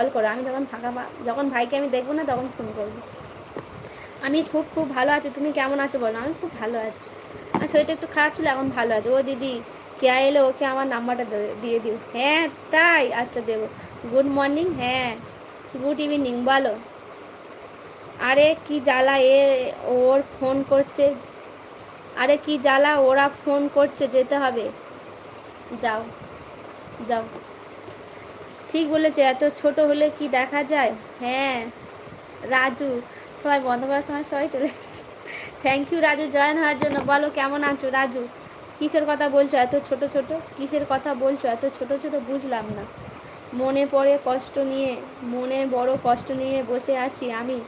Call করো। আমি যখন ফাঁকা যখন ভাইকে আমি দেখব না, তখন ফোন করব। আমি খুব খুব ভালো আছি। তুমি কেমন আছো বলো? আমি খুব ভালো আছি। আর শরীরটা একটু খারাপ ছিল, এখন ভালো আছে। ও দিদি, কে এলে ওকে আমার নাম্বারটা দিয়ে দিও। হ্যাঁ তাই? আচ্ছা দেবো। গুড মর্নিং হ্যাঁ। গুড ইভিনিং বলো। আরে, কি জ্বালা এ, ওর ফোন করছে। আরে, কি জ্বালা, ওরা ফোন করছে, যেতে হবে। যাও যাও। ঠিক বলেছে, এত ছোট হলে কি দেখা যায়? হ্যাঁ। রাজু, সবাই বন্ধ করার সময় সবাই চলে এসেছে থ্যাংক ইউ রাজু, জয়েন হওয়ার জন্য। বলো, কেমন আছো, রাজু? কিসের কথা বলছো? এত ছোট ছোট? কিসের কথা বলছো? এত ছোট ছোট? বুঝলাম না। মনে পড়ে কষ্ট নিয়ে, মনে বড় কষ্ট নিয়ে বসে আছি আমি।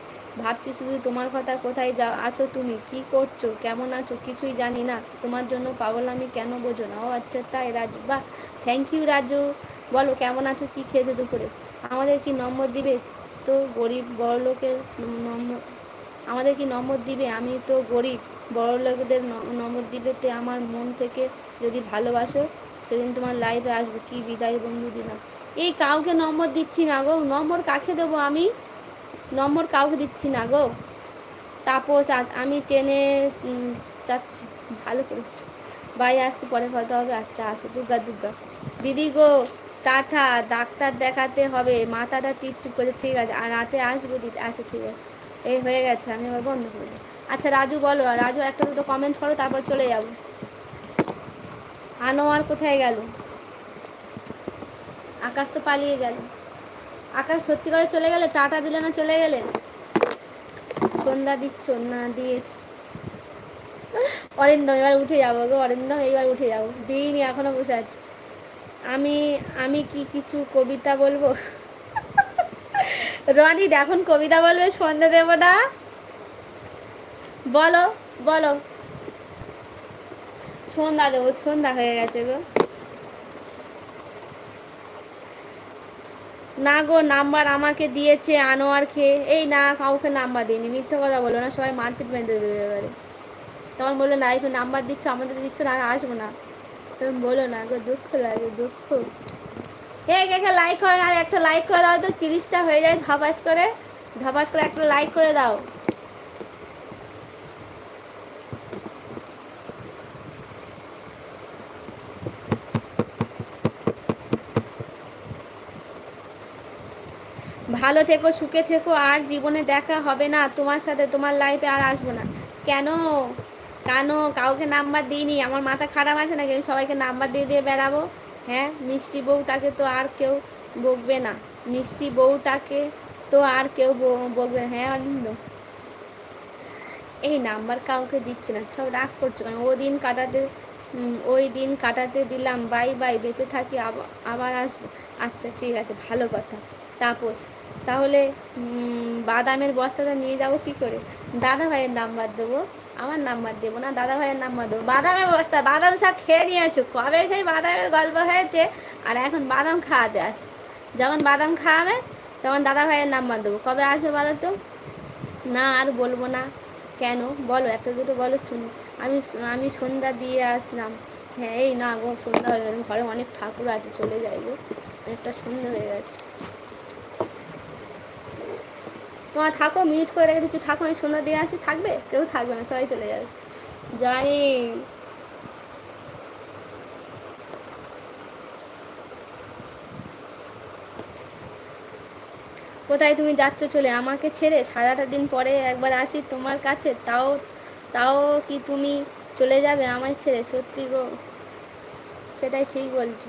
ভাবছি শুধু তোমার কথা কোথায় যা, আছো তুমি? কি করছ? কেমন আছো? কিছুই জানি না। তোমার জন্য পাগল আমি কেন বোঝো না? ও আচ্ছা তাই রাজু। বাহ থ্যাংক ইউ রাজু। বলো, কেমন আছো? কি খেয়েছো দুপুরে? আমাদের কি নম্বর দিবে? তো গরিব বড় লোকের নম্বর আমাদের কি নম্বর দিবে? আমি তো গরিব বড় লোকদের নম্বর দিবে তে আমার মন থেকে যদি ভালোবাসো, সেদিন তোমার লাইভে আসব। কি বিদায় বন্ধু দিলাম। এই কাউকে নম্বর দিচ্ছি না গো। নম্বর কাকে দেবো আমি? নম্বর কাউকে দিচ্ছি না গো। তাপস আমি টেনে যাচ্ছি। ভালো করেছি বাই আসছি, পরে কথা হবে। আচ্ছা আসো। দুর্গা দুর্গা। দিদি গো, টাটা। ডাক্তার দেখাতে হবে। মাথাটা টিপ টিপ করে, ঠিক আছে। আর রাতে আসব দিদি। আচ্ছা ঠিক আছে। এই হয়ে গেছে। আমি আবার বন্ধ করে আচ্ছা রাজু বলো। রাজু একটা দুটো কমেন্ট করো, তারপর চলে যাব। আনোয়ার কোথায় গেল? আকাশ তো পালিয়ে গেল। আকাশ সত্যি করে চলে গেলে? টাটা দিলে না চলে গেলে? সন্ধ্যা দিচ্ছ, না দিয়েছ। অরিন্দম, এবার উঠে যাব গো, অরিন্দম, এইবার উঠে যাব। দিইনি, এখনও বসে আছি। আমি আমি কি কিছু কবিতা বলব? রনি এখন কবিতা বলবে সন্ধ্যা দেব না বলো বলো। সন্ধ্যা দেবো, সন্ধ্যা হয়ে গেছে গো। না গো, নাম্বার আমাকে দিয়েছে আনোয়ার খেয়ে এই না, কাউকে নাম্বার দিইনি। মিথ্যে কথা বলো না, সবাই মারপিট বেঁধে দেবে এবারে। তখন বলল, না এখন নাম্বার দিচ্ছ, আমাদের দিচ্ছ না আসব না। তুমি বলো না গো, দুঃখ লাগে, দুঃখ। হে একে লাইক করে না একটা লাইক করে দাও তো, তিরিশটা হয়ে যায় ধপাস করে। ধপাস করে একটা লাইক করে দাও। ভালো থেকো, সুখে থেকো, আর জীবনে দেখা হবে না। তোমার সাথে তোমার লাইফে আর আসব না। কেন? কেন? কাউকে নাম্বার দিইনি। আমার মাথা খারাপ আছে নাকি? আমি সবাইকে নাম্বার দিয়ে দিয়ে বেড়াবো? হ্যাঁ মিষ্টি বউটাকে তো আর কেউ বকবে না। মিষ্টি বউটাকে তো আর কেউ বকবে না। হ্যাঁ অরিন্দ? এই নাম্বার কাউকে দিচ্ছে না। সব রাগ করছে কারণ ও দিন কাটাতে ওই দিন কাটাতে দিলাম। বাই বাই বেঁচে থাকি আবার আসব। আচ্ছা ঠিক আছে। ভালো কথা। তাপস তাহলে বাদামের বস্তাটা নিয়ে যাব কি করে? দাদা ভাইয়ের নাম্বার দেবো। আমার নাম্বার দেবো না দাদা ভাইয়ের নাম্বার দেবো। বাদামের বস্তা, বাদাম শাক খেয়ে নিয়েছো? কবে সেই বাদামের গল্প হয়েছে? আর এখন বাদাম খাওয়াতে আসছে। যখন বাদাম খাওয়াবে, তখন দাদা ভাইয়ের নাম্বার দেবো। কবে আসবে বলো তো? না, আর বলব না। কেন? বলো, একটা দুটো বলো শুনি। আমি আমি সন্ধ্যা দিয়ে আসলাম। হ্যাঁ এই না গো, সন্ধ্যা হয়ে গেছে। ঘরে অনেক ঠাকুর আছে, চলে যাই গো। অনেকটা সন্ধ্যা হয়ে গেছে। তোমার থাকো, মিনিট করে রেখে দিচ্ছি, থাকো, আমি সন্ধ্যা দিয়ে আসি থাকবে? কেউ থাকবে না, সবাই চলে যাবে। জানি। কোথায় তুমি যাচ্ছ চলে? আমাকে ছেড়ে সারাটা দিন পরে একবার আসি তোমার কাছে? তাও তাও কি তুমি চলে যাবে আমায় ছেড়ে? সত্যি গো, সেটাই ঠিক বলছো।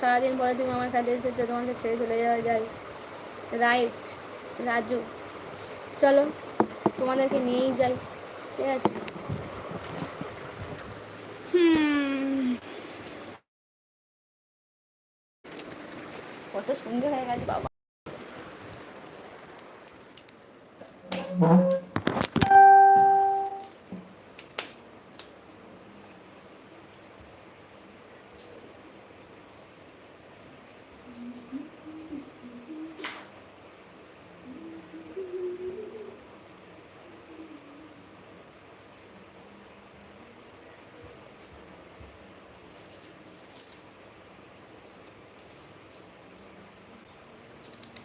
সারাদিন পরে তুমি আমার কাছে এসেছ, তোমাকে ছেড়ে চলে যাওয়া যায়। রাইট রাজু। চলো তোমাদেরকে নিয়েই যাই ঠিক আছে? কত সুন্দর হয়ে গেছে বাবা।